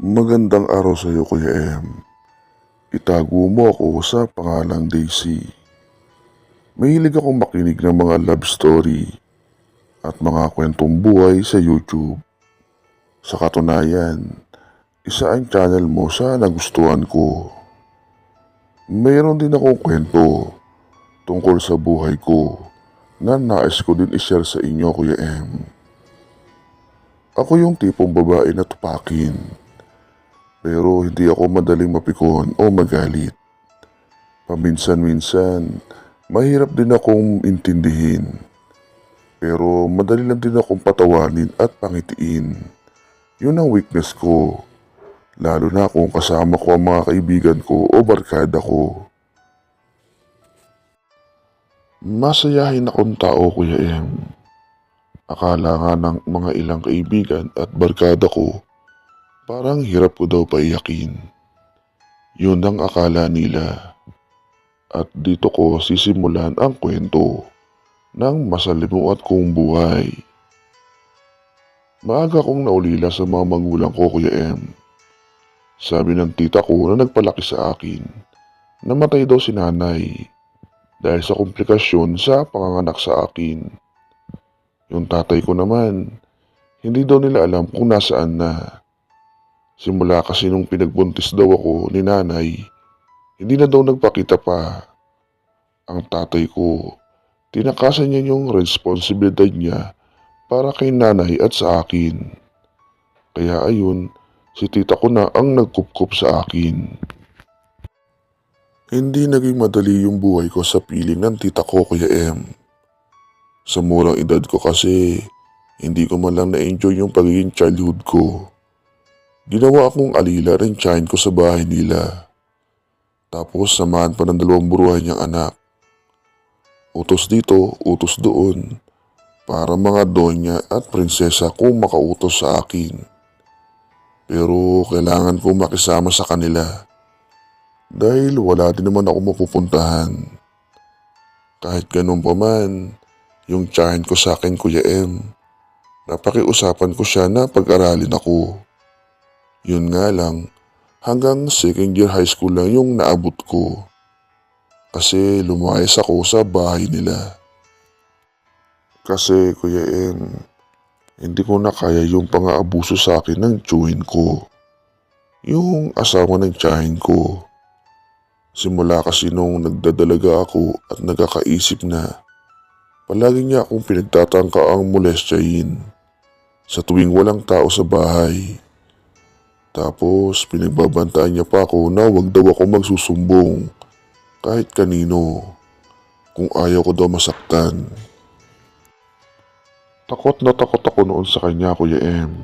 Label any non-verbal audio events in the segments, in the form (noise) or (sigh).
Magandang araw sa iyo, Kuya M. Itago mo ako sa pangalang Daisy. Mahilig akong makinig ng mga love story at mga kwentong buhay sa YouTube. Sa katunayan, isa ang channel mo sa nagustuhan ko. Mayroon din akong kwento tungkol sa buhay ko na nais ko din ishare sa inyo, Kuya M. Ako yung tipong babae na tupakin. Pero hindi ako madaling mapikon o magalit. Paminsan-minsan, mahirap din akong intindihin. Pero madali lang din akong patawanin at pangitiin. Yun ang weakness ko. Lalo na kung kasama ko ang mga kaibigan ko o barkada ko. Masayahin akong tao, Kuya M. Akala nga ng mga ilang kaibigan at barkada ko, parang hirap ko daw paiyakin. Yun ang akala nila. At dito ko sisimulan ang kwento ng masalimuot kong buhay. Maaga kong naulila sa mga magulang ko, Kuya M. Sabi ng tita ko na nagpalaki sa akin, namatay daw si nanay dahil sa komplikasyon sa panganganak sa akin. Yung tatay ko naman, hindi daw nila alam kung nasaan na. Simula kasi nung pinagbuntis daw ako ni nanay, hindi na daw nagpakita pa. Ang tatay ko, tinakasan niya yung responsibilidad niya para kay nanay at sa akin. Kaya ayun, si tita ko na ang nagkupkup sa akin. Hindi naging madali yung buhay ko sa piling ng tita ko, Kuya M. Sa murang edad ko kasi, hindi ko man lang na-enjoy yung pagiging childhood ko. Ginawa akong alila rin tiyahin ko sa bahay nila. Tapos samahan pa ng dalawang buruhan niyang anak. Utos dito, utos doon. Para mga donya at prinsesa kung makautos sa akin. Pero kailangan ko makisama sa kanila. Dahil wala din naman ako mapupuntahan. Kahit ganun pa man, yung tiyahin ko sa akin Kuya M. Napakiusapan ko siya na pag-aralin ako. Yun nga lang, hanggang second year high school lang yung naabot ko. Kasi lumayas ako sa bahay nila. Kasi Kuya M, hindi ko na kaya yung pang-aabuso sa akin ng tiyuhin ko. Yung asawa ng tiyahin ko. Simula kasi nung nagdadalaga ako at nagkakaisip na Palagi niya akong pinagtatangka ang molestyahin sa tuwing walang tao sa bahay. Tapos pinagbabantaan niya pa ako na wag daw ako magsusumbong kahit kanino kung ayaw ko daw masaktan. Takot na takot ako noon sa kanya Kuya M.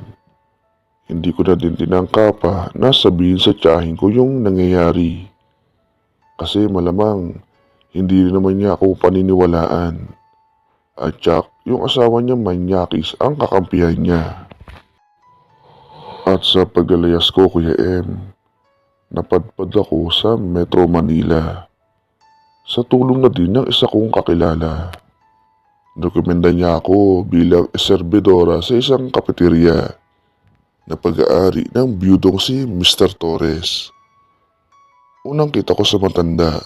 Hindi ko na din tinangka pa na sabihin sa tiyahin ko yung nangyayari. Kasi malamang hindi rin naman niya ako paniniwalaan. At Jack, yung asawa niya manyakis ang kakampihan niya. At sa pagalayas ko, Kuya M, napadpad ako sa Metro Manila. Sa tulong na din ng isa kong kakilala. Dokumenda niya ako bilang serbidora sa isang kapeterya na pag-aari ng biyudong si Mr. Torres. Unang kita ko sa matanda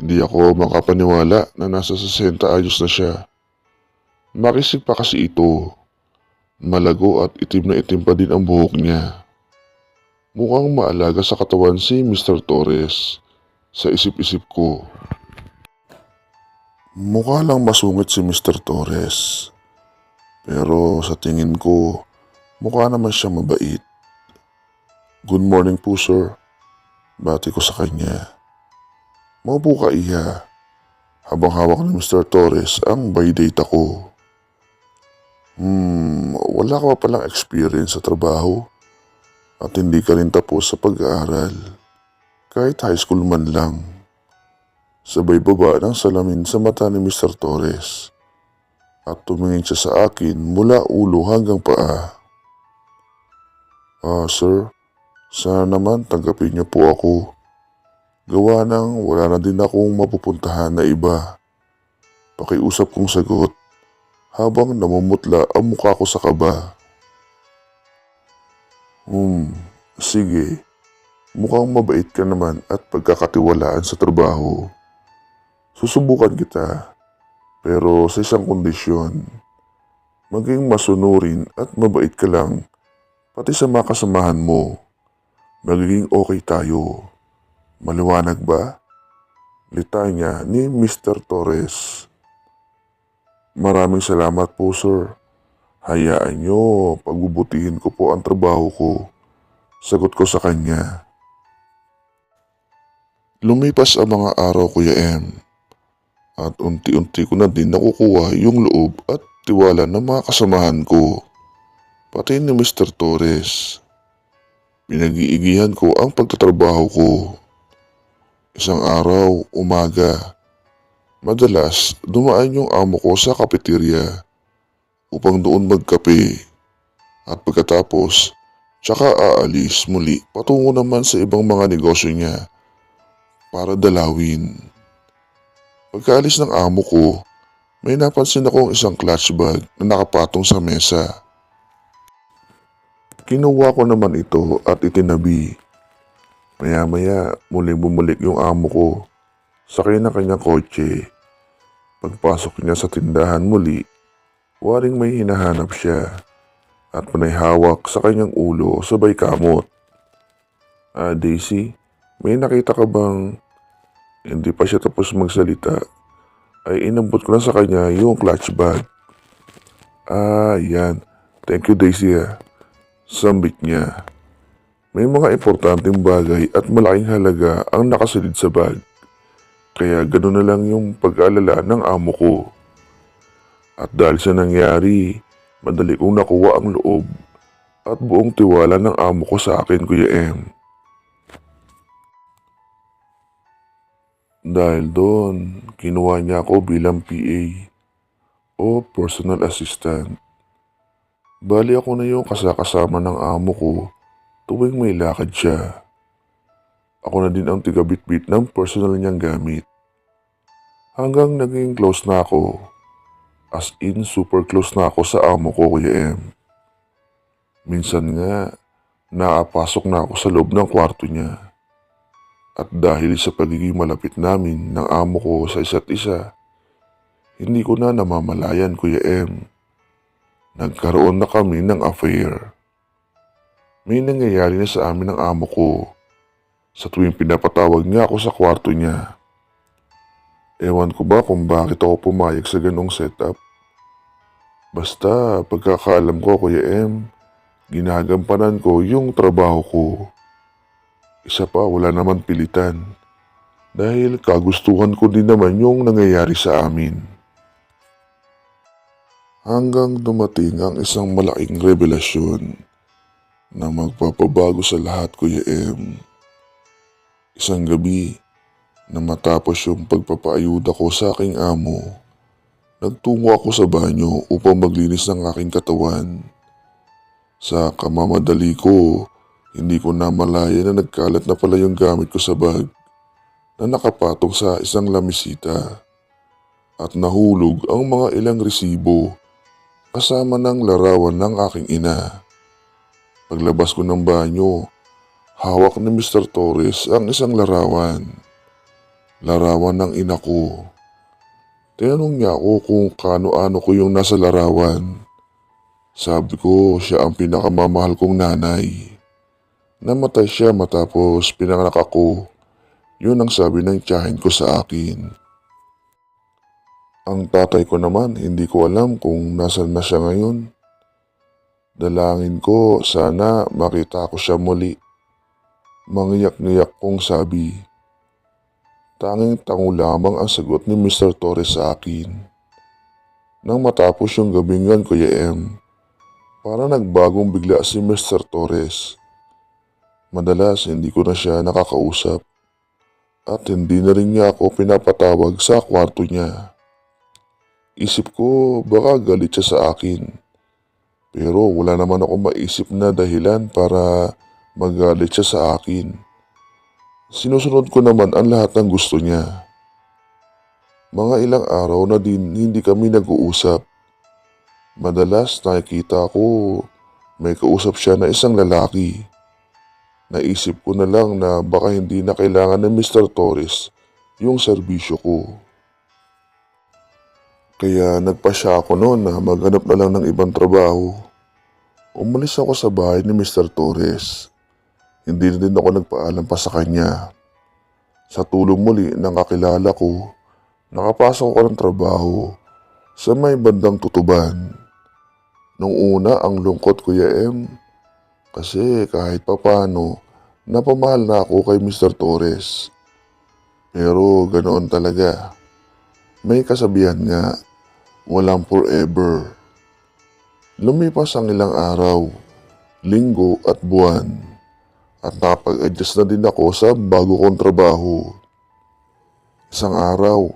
hindi ako makapaniwala na nasa 60 ayos na siya. Makisig pa kasi ito. Malago at itim na itim pa din ang buhok niya. Mukhang maalaga sa katawan si Mr. Torres sa isip-isip ko. Mukha lang masungit si Mr. Torres. Pero sa tingin ko, mukha naman siya mabait. Good morning po sir. Bati ko sa kanya. Maupo ka. Habang hawak ni Mr. Torres ang by date ako. Hmm, wala ka pa palang experience sa trabaho at hindi ka rin tapos sa pag-aaral. Kahit high school man lang. Sabay baba ng salamin sa mata ni Mr. Torres at tumingin siya sa akin mula ulo hanggang paa. Ah, sir, sana naman tanggapin niyo po ako. Gawa nang wala na din akong mapupuntahan na iba. Pakiusap kong sagot habang namumutla ang mukha ko sa kaba. Hmm, sige. Mukhang mabait ka naman at pagkakatiwalaan sa trabaho. Susubukan kita, pero sa isang kondisyon. Maging masunurin at mabait ka lang, pati sa mga kasamahan mo. Magiging okay tayo. Maliwanag ba? Litanya ni Mr. Torres. Maraming salamat po sir. Hayaan nyo, pagbubutihin ko po ang trabaho ko. Sagot ko sa kanya. Lumipas ang mga araw Kuya M. At unti-unti ko na din nakukuha yung loob at tiwala ng mga kasamahan ko. Pati ni Mr. Torres. Pinag-iigihan ko ang pagtatrabaho ko. Isang araw, umaga. Madalas, dumaan yung amo ko sa kafeterya upang doon magkape. At pagkatapos, tsaka aalis muli patungo naman sa ibang mga negosyo niya para dalawin. Pagkaalis ng amo ko, may napansin akong isang clutch bag na nakapatong sa mesa. Kinuha ko naman ito at itinabi. Maya-maya muling bumalik yung amo ko. Sakay na kanyang kotse. Pagpasok niya sa tindahan muli, waring may hinahanap siya at panay hawak sa kanyang ulo sabay kamot. Ah, Daisy, may nakita ka bang hindi pa siya tapos magsalita ay inabot ko na sa kanya yung clutch bag. Ah, yan. Thank you Daisy ah. Sambit niya. May mga importanteng bagay at malaking halaga ang nakasilid sa bag. Kaya gano'n na lang yung pag-aalala ng amo ko. At dahil sa nangyari, madali kong nakuha ang loob at buong tiwala ng amo ko sa akin, Kuya M. Dahil doon, kinuha niya ako bilang PA o personal assistant. Bali ako na yung kasakasama ng amo ko tuwing may lakad siya. Ako na din ang tigabitbit ng personal niyang gamit. Hanggang naging close na ako. As in super close na ako sa amo ko Kuya M. Minsan nga, nakapasok na ako sa loob ng kwarto niya. At dahil sa pagiging malapit namin ng amo ko sa isa't isa, hindi ko na namamalayan Kuya M. Nagkaroon na kami ng affair. May nangyayari na sa amin ng amo ko sa tuwing pinapatawag niya ako sa kwarto niya. Ewan ko ba kung bakit ako pumayag sa ganong setup. Basta pagkakaalam ko Kuya M, ginagampanan ko yung trabaho ko. Isa pa wala naman pilitan dahil kagustuhan ko din naman yung nangyayari sa amin. Hanggang dumating ang isang malaking revelasyon na magpapabago sa lahat Kuya M. Isang gabi na matapos yung pagpapaayuda ko sa aking amo, nagtungo ako sa banyo upang maglinis ng aking katawan. Sa kamamadali ko, hindi ko namalaya na nagkalat na pala yung gamit ko sa bag na nakapatong sa isang lamisita at nahulog ang mga ilang resibo kasama ng larawan ng aking ina. Paglabas ko ng banyo, hawak ni Mr. Torres ang isang larawan. Larawan ng ina ko. Tinanong niya ako kung kano-ano ko yung nasa larawan. Sabi ko siya ang pinakamamahal kong nanay. Namatay siya matapos pinanganak ako. Yun ang sabi ng tiyahin ko sa akin. Ang tatay ko naman, hindi ko alam kung nasan na siya ngayon. Dalangin ko, sana makita ko siya muli. Mangiyak-ngiyak kong sabi. Tanging tango lamang ang sagot ni Mr. Torres sa akin. Nang matapos yung gabing yun, Kuya M, para nagbagong bigla si Mr. Torres. Madalas hindi ko na siya nakakausap at hindi na rin niya ako pinapatawag sa kwarto niya. Isip ko baka galit siya sa akin. Pero wala naman ako maisip na dahilan para magalit siya sa akin. Sinusunod ko naman ang lahat ng gusto niya. Mga ilang araw na din hindi kami nag-uusap. Madalas nakikita ko may kausap siya na isang lalaki. Naisip ko na lang na baka hindi na kailangan ng Mr. Torres yung serbisyo ko. Kaya nagpa siya ako noon na maghanap na lang ng ibang trabaho. Umalis ako sa bahay ni Mr. Torres. Hindi din ako nagpaalam pa sa kanya. Sa tulong muli ng kakilala ko, nakapasok ako ng trabaho sa may bandang tutuban. Nung una ang lungkot Kuya M, kasi kahit papano, napamahal na ako kay Mr. Torres. Pero ganoon talaga. May kasabihan nga, walang forever. Lumipas ang ilang araw, linggo at buwan. At nakapag-adjust na din ako sa bago kong trabaho. Isang araw,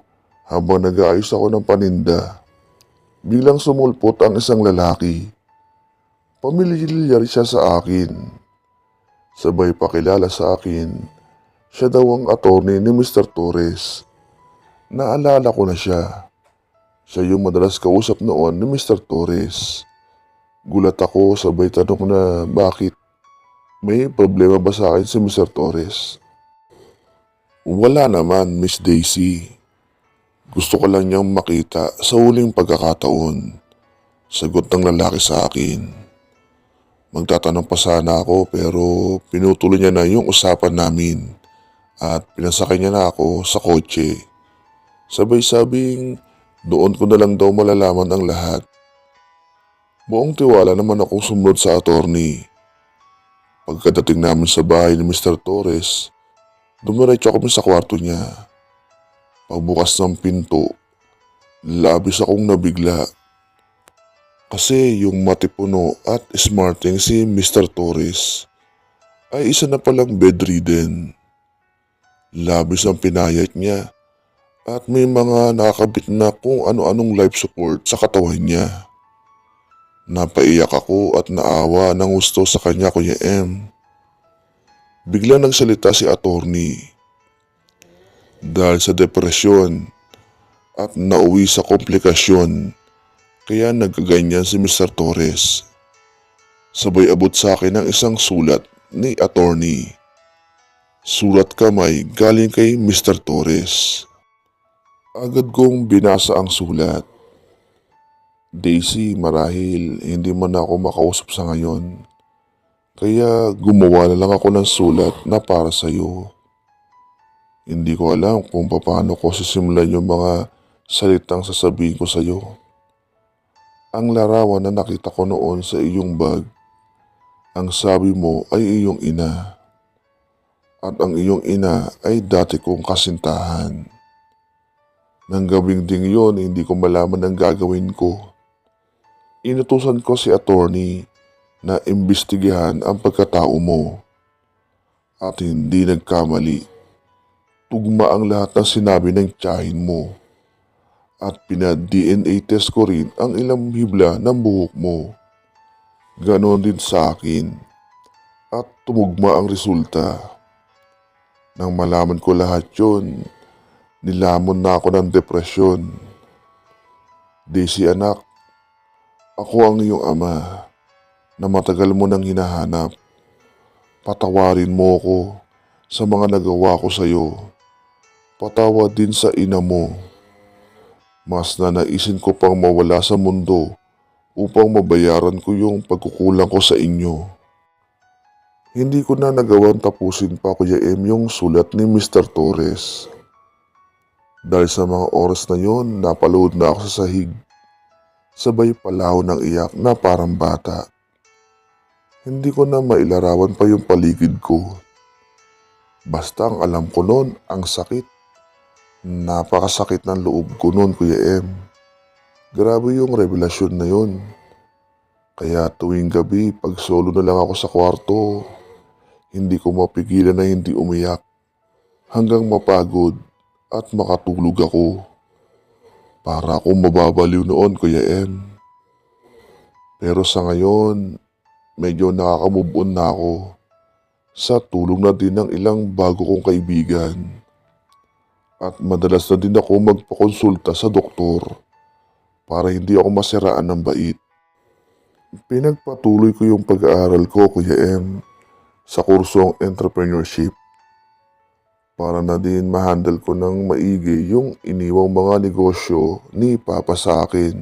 habang nag-aayos ako ng paninda, biglang sumulpot ang isang lalaki. Pamilyar siya sa akin. Sabay pakilala sa akin, siya daw ang attorney ni Mr. Torres. Naalala ko na siya. Siya yung madalas kausap noon ni Mr. Torres. Gulat ako sabay tanong na bakit may problema ba sa akin si Mr. Torres? Wala naman, Miss Daisy. Gusto ko lang niyang makita sa huling pagkakataon. Sagot ng lalaki sa akin. Magtatanong pa sana ako pero pinutuloy niya na yung usapan namin at pinasakay niya na ako sa kotse. Sabay-sabing doon ko na lang daw malalaman ang lahat. Buong tiwala naman akong sumunod sa attorney. Pagkadating namin sa bahay ni Mr. Torres, dumiretso kami sa kwarto niya. Pagbukas ng pinto, labis akong nabigla. Kasi yung matipuno at smarting si Mr. Torres ay isa na palang bedridden. Labis ang pinayat niya at may mga nakakabit na kung ano-anong life support sa katawan niya. Napaiyak ako at naawa ng gusto sa kanya Kuya M. Biglang nagsalita si attorney. Dahil sa depresyon at nauwi sa komplikasyon, kaya nagkaganyan si Mr. Torres. Sabay abot sa akin ng isang sulat ni attorney. Sulat kamay galing kay Mr. Torres. Agad kong binasa ang sulat. Daisy, marahil hindi mo na ako makausap sa ngayon. Kaya gumawa na lang ako ng sulat na para sa iyo. Hindi ko alam kung paano ko sisimulan yung mga salitang sasabihin ko sa iyo. Ang larawan na nakita ko noon sa iyong bag, ang sabi mo ay iyong ina. At ang iyong ina ay dati kong kasintahan. Nang gabing ding yon, hindi ko malaman ang gagawin ko. Inutusan ko si attorney na imbestigahan ang pagkatao mo. At hindi nagkamali. Tugma ang lahat ng sinabi ng tiyahin mo. At pina-DNA test ko rin ang ilang hibla ng buhok mo. Ganon din sa akin. At tumugma ang resulta. Nang malaman ko lahat yon, nilamon na ako ng depresyon. Daisy anak, ako ang iyong ama na matagal mo nang hinahanap. Patawarin mo ko sa mga nagawa ko sa iyo. Patawad din sa ina mo. Mas na naisin ko pang mawala sa mundo upang mabayaran ko yung pagkukulang ko sa inyo. Hindi ko na nagawang tapusin pa Kuya M yung sulat ni Mr. Torres. Dahil sa mga oras na yon, napalood na ako sa sahig sabay palaw ng iyak na parang bata. Hindi ko na mailarawan pa yung paligid ko. Basta ang alam ko noon, ang sakit. Napakasakit ng loob ko noon, Kuya M. Grabe yung revelasyon na yun. Kaya tuwing gabi, pag solo na lang ako sa kwarto, hindi ko mapigilan na hindi umiyak. Hanggang mapagod at makatulog ako. Para akong mababaliw noon, Kuya M. Pero sa ngayon, medyo nakakamove on na ako. Sa tulong na din ng ilang bago kong kaibigan. At madalas na din ako magpakonsulta sa doktor para hindi ako masiraan ng bait. Pinagpatuloy ko yung pag-aaral ko, Kuya M, sa kursong entrepreneurship para na din ma-handle ko ng maigi yung iniwang mga negosyo ni Papa sa akin.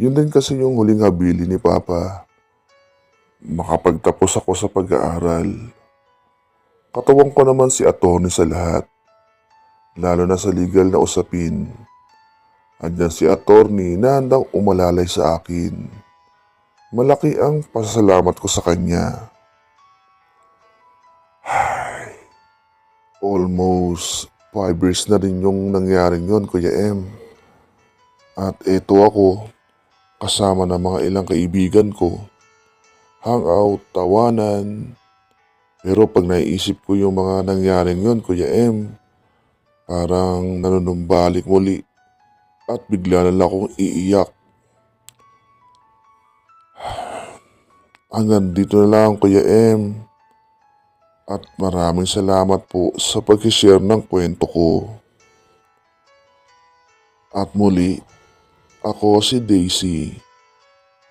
Yun din kasi yung huling habili ni Papa. Makapagtapos ako sa pag-aaral. Katawang ko naman si attorney sa lahat, lalo na sa legal na usapin. Andyan si attorney na handang umalalay sa akin. Malaki ang pasasalamat ko sa kanya. (sighs) Almost five years na rin yung nangyaring yon, Kuya M. At eto ako, kasama ng mga ilang kaibigan ko. Hangout, tawanan. Pero pag naiisip ko yung mga nangyaring yon, Kuya M, parang nanunumbalik muli at bigla na lang akong iiyak. (sighs) Hanggang dito na lang, Kuya M. At maraming salamat po sa pag-share ng kwento ko. At muli, ako si Daisy.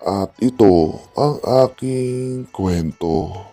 At ito ang aking kwento.